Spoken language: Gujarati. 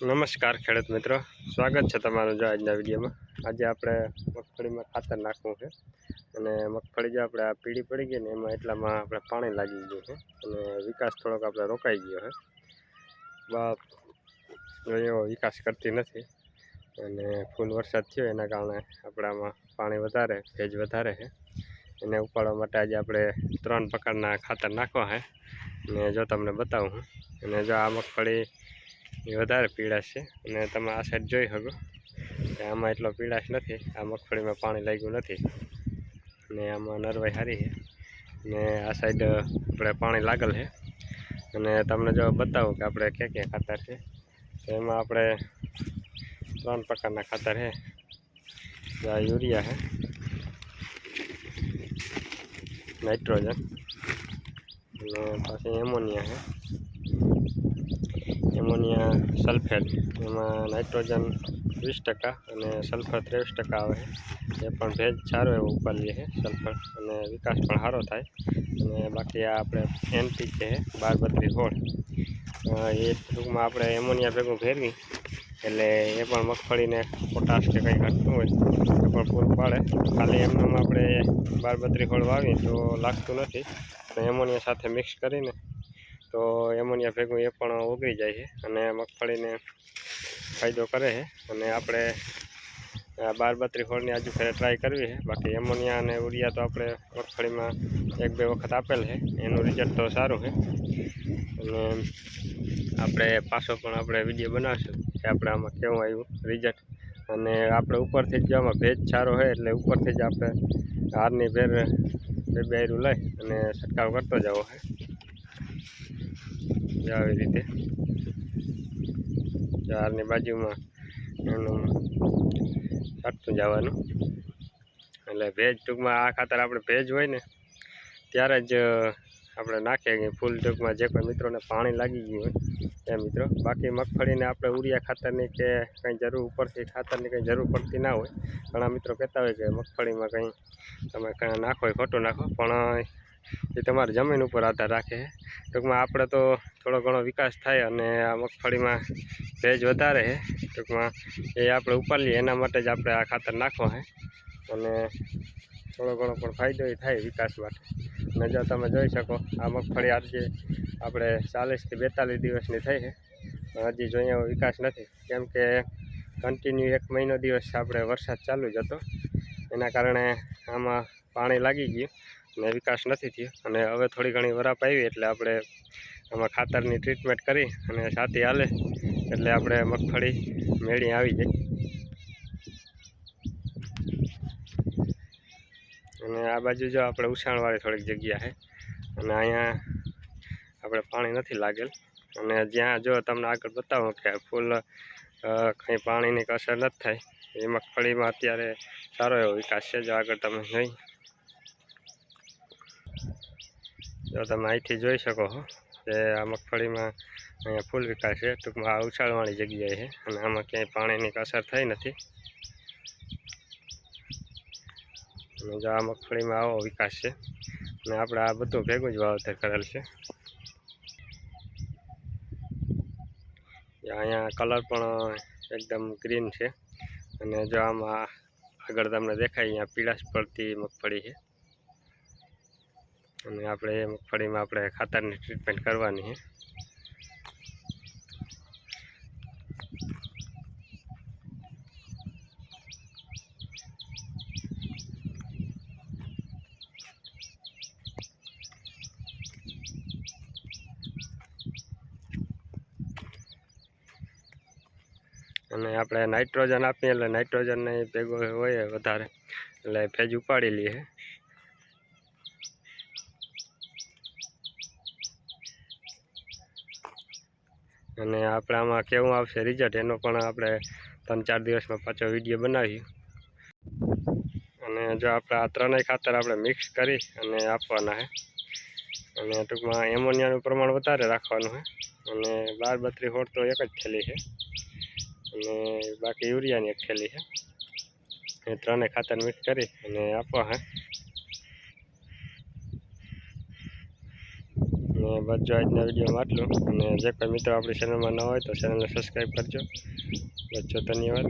નમસ્કાર ખેડૂત મિત્રો. સ્વાગત છે તમારું જો આજના વિડીયોમાં. આજે આપણે મગફળીમાં ખાતર નાખવું છે. અને મગફળી જે આપણે આ પીળી પડી ગઈ ને એમાં એટલામાં આપણે પાણી લાગી ગયું છે. અને વિકાસ થોડોક આપણે રોકાઈ ગયો છે. બાપ, એવો વિકાસ કરતી નથી. અને ફૂલ વરસાદ થયો એના કારણે આપણામાં પાણી વધારે, ભેજ વધારે છે. એને ઉપાડવા માટે આજે આપણે ત્રણ પ્રકારના ખાતર નાખવા છે. અને જો તમને બતાવું અને જો આ મગફળી એ વધારે પીળાશ છે. અને તમે આ સાઈડ જોઈ શકો. આમાં એટલો પીળાશ નથી. આ મગફળીમાં પાણી લાગ્યું નથી. અને આમાં નરવાઈ સારી છે. ને આ સાઈડ આપણે પાણી લાગેલ છે. અને તમને જો બતાવું કે આપણે ક્યાં ક્યાં ખાતર છે. તો એમાં આપણે ત્રણ પ્રકારના ખાતર છે. આ યુરિયા છે. નાઇટ્રોજન. અને પછી એમોનિયા છે. એમોનિયા સલ્ફેટ એમાં નાઇટ્રોજન વીસ ટકા અને સલ્ફર ત્રેવીસ ટકા આવે છે. એ પણ ભેજ સારો એવો ઉપાડીએ છે સલ્ફર. અને વિકાસ પણ સારો થાય. અને બાકી આ આપણે એનપી છે બાર બત્રીસ હોળ એ ટૂંકમાં આપણે એમોનિયા ભેગું ફેરવી એટલે એ પણ મગફળીને પોટાશ કે કંઈ ઘટતું હોય એ પણ પૂરું પાડે. ખાલી એમનામાં આપણે બાર બત્રીસ હોળ વાવીએ તો લાગતું નથી. અને એમોનિયા સાથે મિક્સ કરીને તો એમોનિયા ભેગું એ પણ ઓગળી જાય છે અને મગફળીને ફાયદો કરે છે. અને આપણે બાર બત્રી હોળની આજુ ફેરે ટ્રાય કરવી છે. બાકી એમોનિયા અને ઉરિયા તો આપણે મગફળીમાં એક બે વખત આપેલ છે. એનું રિઝલ્ટ તો સારું છે. અને આપણે પાછો પણ આપણે વીડિયો બનાવશું કે આપણે આમાં કેવું આવ્યું રિઝલ્ટ અને આપણે ઉપરથી જ આમાં ભેજ સારો હોય એટલે ઉપરથી જ આપણે હારની ભેર બે બે લઈ અને છંટકાવ કરતો જવો છે. જો આવી રીતે. ઝાડની બાજુમાં એનું કાઢતું જવાનું એટલે ભેજ ટૂંકમાં આ ખાતર આપણે ભેજ હોય ને, ત્યારે જ આપણે નાખીએ કે ફૂલ ટૂંકમાં જે કોઈ મિત્રોને પાણી લાગી ગયું હોય, એ મિત્રો. બાકી મગફળીને આપણે ઉરિયા ખાતરની કે કંઈ જરૂર ઉપરથી ખાતરની કંઈ જરૂર પડતી ના હોય. ઘણા મિત્રો કહેતા હોય કે મગફળીમાં કંઈ તમે કંઈ નાખો એ ખોટું નાખો, પણ એ તમારી જમીન ઉપર આધાર રાખે છે. ટૂંકમાં આપણે તો થોડો ઘણો વિકાસ થાય અને આ મગફળીમાં ભેજ વધારે છે. ટૂંકમાં એ આપણે ઉપાડીએ એના માટે જ આપણે આ ખાતર નાખવા છે. અને થોડો ઘણો પણ ફાયદો થાય વિકાસ માટે. અને જો તમે જોઈ શકો, આ મગફળી આજે આપણે ચાલીસથી બેતાલીસ દિવસની થઈ છે. હજી જોઈએ વિકાસ નથી. કેમ કે કન્ટિન્યુ એક મહિનો દિવસ આપણે વરસાદ ચાલુ જ હતો. એના કારણે આમાં પાણી લાગી ગયું. અને વિકાસ નથી થયો. અને હવે થોડી ઘણી વરાપ આવી એટલે આપણે આમાં ખાતરની ટ્રીટમેન્ટ કરી અને સાથી હાલે એટલે આપણે મગફળી મેળી આવી જાય અને આ બાજુ જો આપણે ઉછાણવાળી થોડીક જગ્યા છે. અને અહીંયા આપણે પાણી નથી લાગેલ. અને જ્યાં જો તમને આગળ બતાવું કે ફૂલ કંઈ પાણીની અસર નથી થાય. એ મગફળીમાં અત્યારે સારો એવો વિકાસ છે. જો આગળ તમે જોઈ જો તમે અહીંથી જોઈ શકો છો કે આ મગફળીમાં અહીંયા ફૂલ વિકાસ છે. ટૂંકમાં આ ઉછાળવાળી જગ્યાએ છે અને આમાં ક્યાંય પાણીની અસર થઈ નથી. અને જો આ મગફળીમાં આવો વિકાસ છે અને આપણે આ બધું ભેગું જ વાવતર કરેલ છે. અહીંયા કલર પણ એકદમ ગ્રીન છે અને જો આમાં આગળ તમને દેખાય, અહીંયા પીળાશ પડતી મગફળી છે. અને આપણે એ મગફળીમાં આપણે ખાતરની ટ્રીટમેન્ટ કરવાની છે. અને આપણે નાઇટ્રોજન આપીએ એટલે નાઇટ્રોજન ભેગો હોય વધારે. એટલે ભેજ ઉપાડી લઈએ અને આપણે આમાં કેવું આવશે રિઝલ્ટ એનો પણ આપણે ત્રણ ચાર દિવસમાં પાછો વીડિયો બનાવી અને જો આપણે આ ત્રણેય ખાતર આપણે મિક્સ કરી અને આપવાના છે. અને ટૂંકમાં એમોનિયાનું પ્રમાણ વધારે રાખવાનું છે. અને બાર બત્રી હોળ તો એક જ થેલી છે. અને બાકી યુરિયાની એક થેલી છે. એ ત્રણેય ખાતર મિક્સ કરી અને આપવા હે અને બસ જો આજના વિડીયોમાં આટલું. અને જે કોઈ મિત્રો આપણી ચેનલમાં ન હોય તો ચેનલને સબસ્ક્રાઈબ કરજો. બચ્ચો ધન્યવાદ.